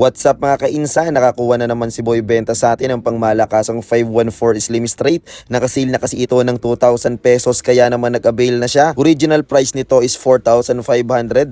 What's up mga kainsan? Nakakuha na naman si Boy Benta sa atin ng pangmalakasang 514 Slim Straight. Nakasil na kasi ito ng 2,000 pesos kaya naman nag-avail na siya. Original price nito is 4,500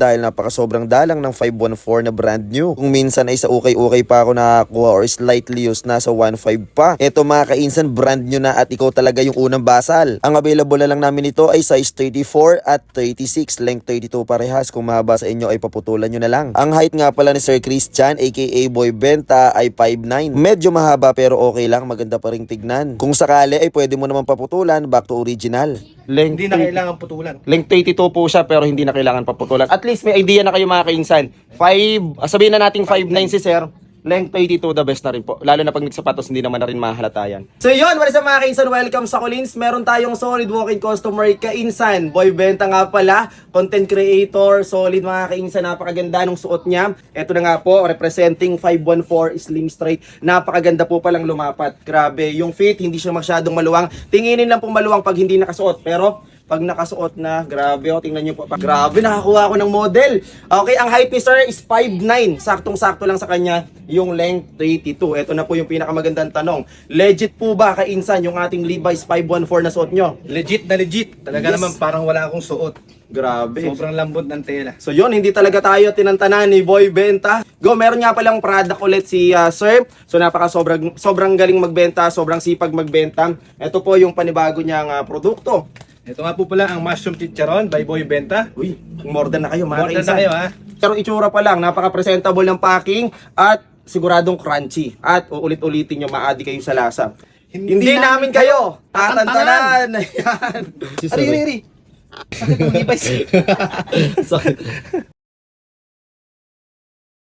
dahil napaka sobrang dalang ng 514 na brand new. Kung minsan ay sa ukay-ukay pa ako nakakuha or slightly used na sa 1.5 pa. Ito mga kainsan brand new na at ikaw talaga yung unang basal. Ang available na lang namin ito ay size 34 at 36, length 32 parehas. Kung mahaba sa inyo ay paputulan nyo na lang. Ang height nga pala ni Sir Christian aka Boy Benta ay 5'9". Medyo mahaba pero okay lang, maganda pa rin tignan. Kung sakali ay pwede mo naman paputulan back to original. Length Hindi na kailangan putulan. Length 82 po siya pero hindi na kailangan paputulan. At least may idea na kayo mga kainsan. 5, sabihin na nating 5'9 si sir. Length 82 the best na rin po. Lalo na pag nagsapatos hindi naman na rin mahalata yan. So yun, what is up mga kainsan? Welcome sa Collins. Meron tayong solid walk-in customer kainsan. Boy Benta nga pala, content creator, solid mga kainsan. Napakaganda ng suot niya. Ito na nga po, representing 514 Slim Straight. Napakaganda po palang lumapat. Grabe, yung fit, hindi siya masyadong maluwang. Tinginin lang po maluwang pag hindi nakasuot. Pero pag nakasuot na, grabe oh, tingnan nyo po. Grabe, nakakuha ako ng model. Okay, ang height ni sir is 5'9". Saktong-sakto lang sa kanya yung length 32. Ito na po yung pinakamagandang tanong. Legit po ba kainsan yung ating Levi's 514 na suot nyo? Legit na legit. Talaga Yes. naman parang wala akong suot. Grabe. Sobrang lambot ng tela. So yun, hindi talaga tayo tinantanan ni Boy Benta. Go, meron nga palang product ulit si uh, Sir. So napaka sobrang, sobrang galing magbenta, sobrang sipag magbenta. Ito po yung panibago niyang uh, produkto. Ito nga po pala ang mushroom chicharon by Boy Benta. Uy, more than na kayo mga Order na kainsan. kayo ha. Pero itsura pa lang, napaka-presentable ng packing at siguradong crunchy. At uulit-ulitin nyo, maadi kayo sa lasa. Hindi, namin kayo tatantanan. Ayan. Ari, ari, ari. Sakit ang ibay. Sakit.